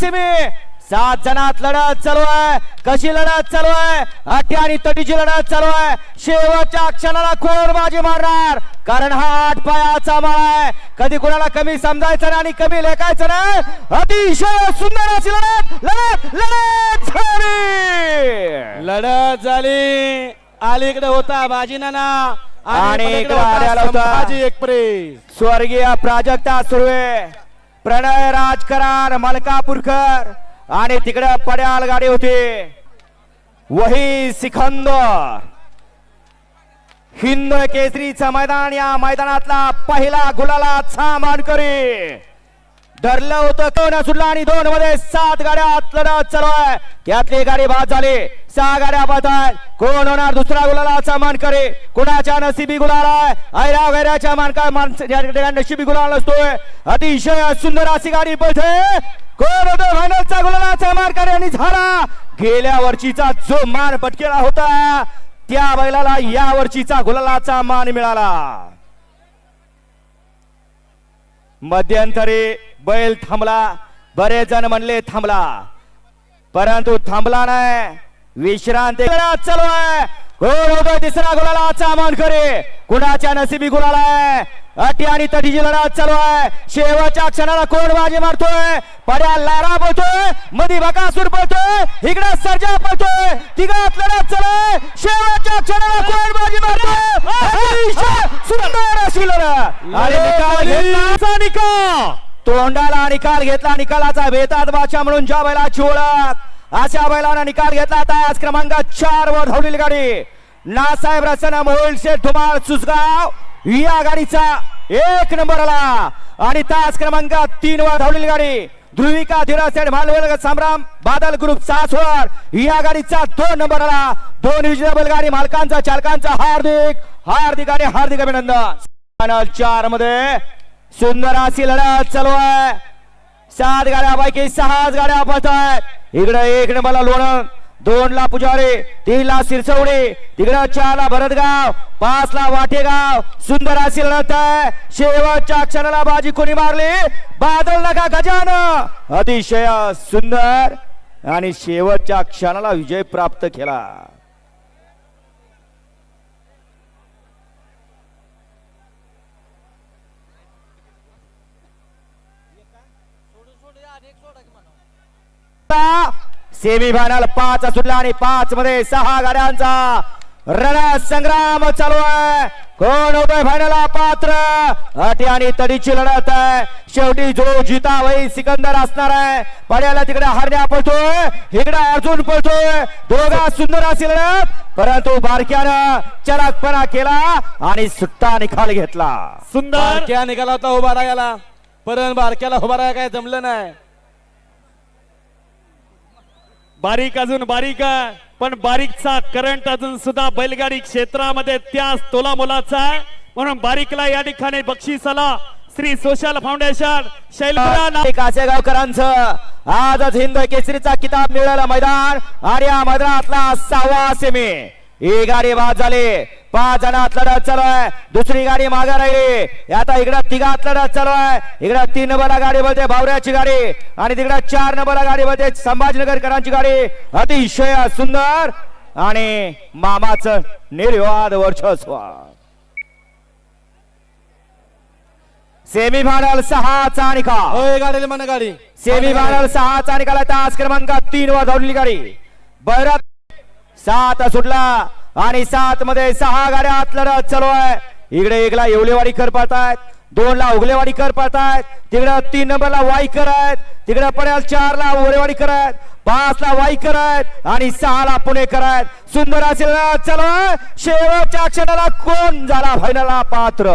Semi. सात जणात लढत चालू आहे. कशी लढत चालू आहे? अटी आणि तटीची लढत चालू आहे. शेवटच्या क्षणाला कोण बाजी मारणार. कारण हा आठ पायाचा माळ आहे. कधी कोणाला कमी समजायचं नाही आणि कमी लेखायचं नाही. अतिशय सुंदर अशी लढत. लढत लढत झाली. लढत झाली. अलीकडे होता बाजी नाना. आणि स्वर्गीय प्राजक्ता सुर्वे. प्रणय राजकरार मलकापूरकर आणि तिकडे पड्याल गाडी होती. वही सिकंदर. हिंद केसरीचं मैदान या मैदानातला पहिला गुलाला मानकरी धरलं होतं कोण सुटला आणि दोन मध्ये सात गाड्या आत लढत चालू आहे. त्यातली गाडी बाद झाली. सहा गाड्या बाद आहेत. कोण होणार दुसरा गुलालाचा मानकरी? कुणाच्या नशिबी गुलाल आहे? ऐरा वगैरेच्या मानका माणसा नशिबी गुलाल असतोय अतिशय सुंदर अशी गाडी पळते. कोण होतो फायनलचा गुलालाचा मानकरी? आणि झाला. गेल्या वर्षीचा जो मान पटकेला होता त्या बैलाला या वर्षीचा गुलालाचा मान मिळाला. मध्यंतरी बैल थांबला. बरेच जण म्हणले थांबला. परंतु थांबला नाही. विश्रांती चालू आहे. गोल होतो तिसरा गुलाला. मान करे कुणाच्या नसिबी गुलाला आहे? अटी आणि तटीची लढत चालू आहे. शेवटच्या क्षणाला कोण बाजी मारतोय? पड्या लारा पळतोय. मधी बकासूर पळतोय. इकडे सर्जा पळतोय. तिघात लढत चालू आहे. शेवटच्या क्षणाला कोण बाजी मारतोय? आणि निकाल घेतला निकाल! तोंडाला निकाल घेतला निकालाचा बेतात बादशाह म्हणून ज्या बैलाची ओळख अशा बैलानं निकाल घेतला आता आज क्रमांक चार वर धावलेली गाडी. नासाहेब रचना मोहोळ शेठ धुमाळ सुसगाव या गाडीचा एक नंबर आला. आणि तास क्रमांक तीन वर धावलेली गाडी. ध्रुविका धीरा सेठ भालवेल संग्राम बादल ग्रुप सासवर या गाडीचा दोन नंबर आला. दोन विजेता गाडी मालकांचा चालकांचा हार्दिक हार्दिक आणि हार्दिक अभिनंदन. चारमध्ये सुंदर अशी लढत चालू आहे. सात गाड्यापैकी सहाच गाड्या पळत आहेत. इकडे एक नंबरला लोणंद दोन ला पुजारी तीन ला सिरसवडी तिकडे चार ला भरतगाव पाच ला वाटेगाव. सुंदर अशी लढत आहे. शेवटच्या क्षणाला बाजी कोणी मारली? बादल नका गजान अतिशय सुंदर आणि शेवटच्या क्षणाला विजय प्राप्त केला. सेमी फायनल पाच सुटला आणि पाच मध्ये सहा गाड्यांचा रण संग्राम चालू आहे. कोण होतोय फायनल पात्र? अटी आणि तडीची लढत आहे. शेवटी जो जिता वही सिकंदर असणार आहे. पड्याला तिकडे हरण्या पळतोय. इकडे अर्जुन पळतोय. दोघा सुंदर अशी लढत. परंतु बारक्यानं चराकपणा केला आणि सुट्टा निकाल घेतला. सुंदर. निघाला होता उभा राहायला. परत बारक्याला उभा राहायला काय जमलं नाही. बारीक अजून बारीक पण बारीकचा करंट अजून सुद्धा बैलगाडी क्षेत्रामध्ये त्याच तोला मोलाचा आहे. म्हणून बारीकला या ठिकाणी बक्षिसाला श्री सोशल फाउंडेशन शैलपुरा कासेगावकरांचं आजच हिंद केसरीचा किताब मिळाला मैदान. आणि या मैदानातला सहावा सेमी. ही गाडी बाद झाली. पाच जणात लढत चालू आहे. दुसरी गाडी मागे राहिली. आता इकडं तिघात लढत चालू आहे. इकडं तीन नंबरला गाडी बोलते भावऱ्याची गाडी आणि तिकडं चार नंबरला गाडी बोलते संभाजीनगरकरांची गाडी. अतिशय सुंदर आणि मामाचं निर्वाद वर्चस्व. सेमी फायनल सहाचा निकाल होय गाडी गाडी. सेमी फायनल सहाचा निकाल तास क्रमांक तीन वर धावलेली गाडी. बैरात सात सुटला आणि सात मध्ये सहा गाड्या आत लढत चालू आहे. इकडे एकला येवलेवाडी कर पाहतायत दोन ला उगलेवाडी कर पाहतायत तिकडे तीन नंबरला वाईकर आहेत तिकडे पडेल चार ला ओरेवाडीकर आहेत पाच ला वाईकर आहेत आणि सहा ला पुणेकर आहेत. सुंदर असेल चालू शेवटच्या क्षणाला कोण झाला फायनलला पात्र?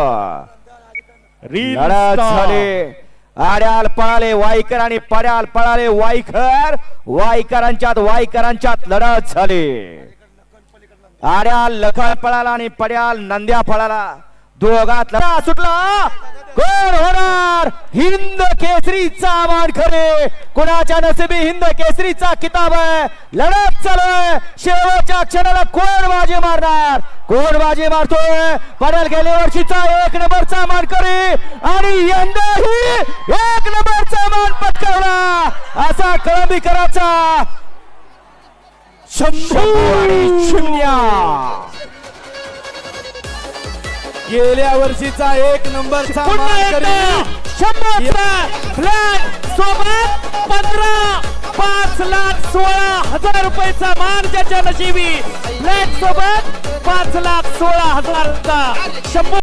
झाली. आड्याल पळाले वाईकर आणि पड्याल पळाले वाईकर वाईकरांच्यात वाईकरांच्यात लढत झाली. आड्याल लखन पळाला आणि पड्याल नंद्या पळाला. दोघात लढा सुटला. कोण होणार? हिंद केसरीचा मान खरे कोणाच्या नसिबी हिंद केसरीचा किताब आहे? लढत चालू शेवटच्या क्षणाला कोण बाजी मारणार? कोण बाजी मारतोय. पडेल गेल्या वर्षीचा एक नंबरचा मानकरी. आणि यंदाही एक नंबरचा मान पटकावला. असा कळंबीकराचा चिमण्या गेल्या वर्षीचा एक नंबरचा फ्लॅग सोबत पंधरा पाच लाख सोळा हजार रुपयाचा मान ज्याच्या नशिबी. फ्लॅग सोबत पाच लाख सोळा हजारचा. शंभर